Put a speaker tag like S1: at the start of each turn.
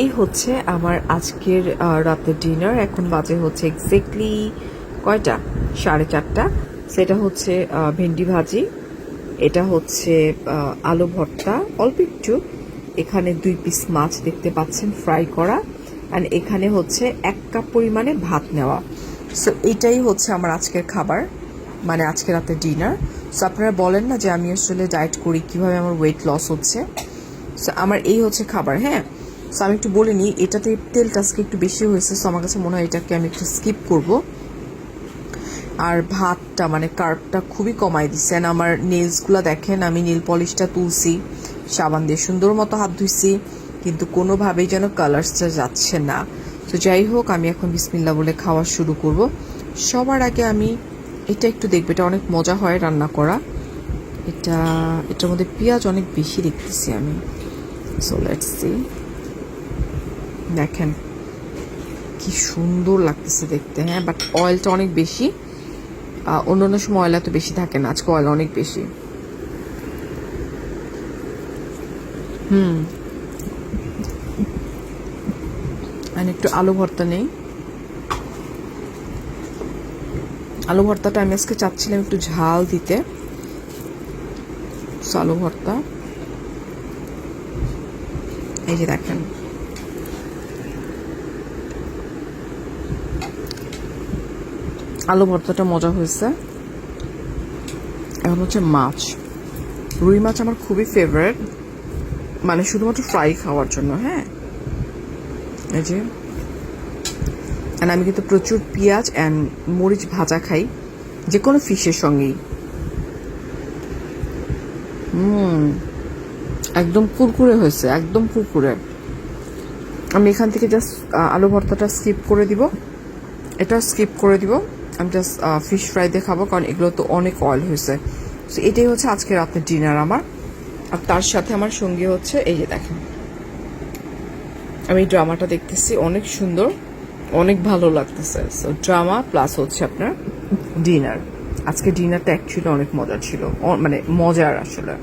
S1: এই হচ্ছে আমার আজকের রাতের ডিনার এখন বাজে হচ্ছে এক্স্যাক্টলি কয়টা? সাড়ে চারটা। সেটা হচ্ছে ভেন্ডি ভাজি। এটা হচ্ছে আলু ভর্তা। অল্প একটু। এখানে দুই পিস মাছ দেখতে পাচ্ছেন ফ্রাই করা। অ্যান্ড এখানে হচ্ছে এক কাপ পরিমাণে ভাত নেওয়া। সো এটাই হচ্ছে আমার আজকের খাবার মানে আজকে রাতে ডিনার সো আপনারা বলেন না যে আমি আসলে ডায়েট করি, কীভাবে আমার ওয়েট লস হচ্ছে। সো আমার এই হচ্ছে খাবার হ্যাঁ? সো আমি একটু বলে নিই, এটাতে তেলটা আজকে একটু বেশি হয়েছে সো আমার কাছে মনে হয় এটাকে আমি একটু স্কিপ করব। আর ভাতটা মানে কার্বটা খুবই কমাই দিচ্ছে And আমার নেলসগুলো দেখেন, আমি নীল পলিশটা তুলছি, সাবান দিয়ে সুন্দর মতো হাত ধুইছি, কিন্তু কোনোভাবেই যেন কালার্সটা যাচ্ছে না। তো যাই হোক, আমি এখন বিসমিল্লা বলে খাওয়া শুরু করব। সবার আগে আমি এটা একটু দেখবে, এটা অনেক মজা হয় রান্না করা। এটা, এটার মধ্যে পেঁয়াজ অনেক বেশি দেখতেছি আমি। সো লেটস সি দেখেন, কি সুন্দর লাগতেছে দেখতে। হ্যাঁ বাট অয়েলটা অনেক বেশি। অন্য অন্য সময় অয়েল এত বেশি থাকে না, আজকে অয়েল অনেক বেশি। হুম। আর একটু আলু ভর্তা নেই। আলু ভর্তাটা আমি আজকে চাচ্ছিলাম একটু ঝাল দিতে। আলু ভর্তা। এই যে দেখেন। আলু ভর্তাটা মজা হয়েছে। এখন হচ্ছে মাছ। রুই মাছ আমার খুবই ফেভারেট মানে শুধুমাত্র ফ্রাই খাওয়ার জন্য হ্যাঁ? এই যে। আর আমি কিন্তু প্রচুর পেঁয়াজ অ্যান্ড মরিচ ভাজা খাই, যে কোনো ফিশের সঙ্গেই। হুম। একদম কুরকুরে হয়েছে, একদম কুরকুরে। আমি এখান থেকে জাস্ট আলু ভর্তাটা স্কিপ করে দিব। এটা স্কিপ করে দিব। আমি জাস্ট ফিশ ফ্রাই দিয়ে খাব কারণ এগুলো তো অনেক অয়েল হয়েছে। তো এটাই হচ্ছে আজকে রাতের ডিনার আমার। আর তার সাথে আমার সঙ্গী হচ্ছে, এই যে দেখেন। আমি ড্রামাটা দেখতেছি, অনেক সুন্দর, অনেক ভালো লাগতেছে। সো ড্রামা প্লাস হচ্ছে আপনার ডিনার আজকে ডিনারটা অ্যাকচুয়ালি অনেক মজার ছিল। মানে মজার আসলে।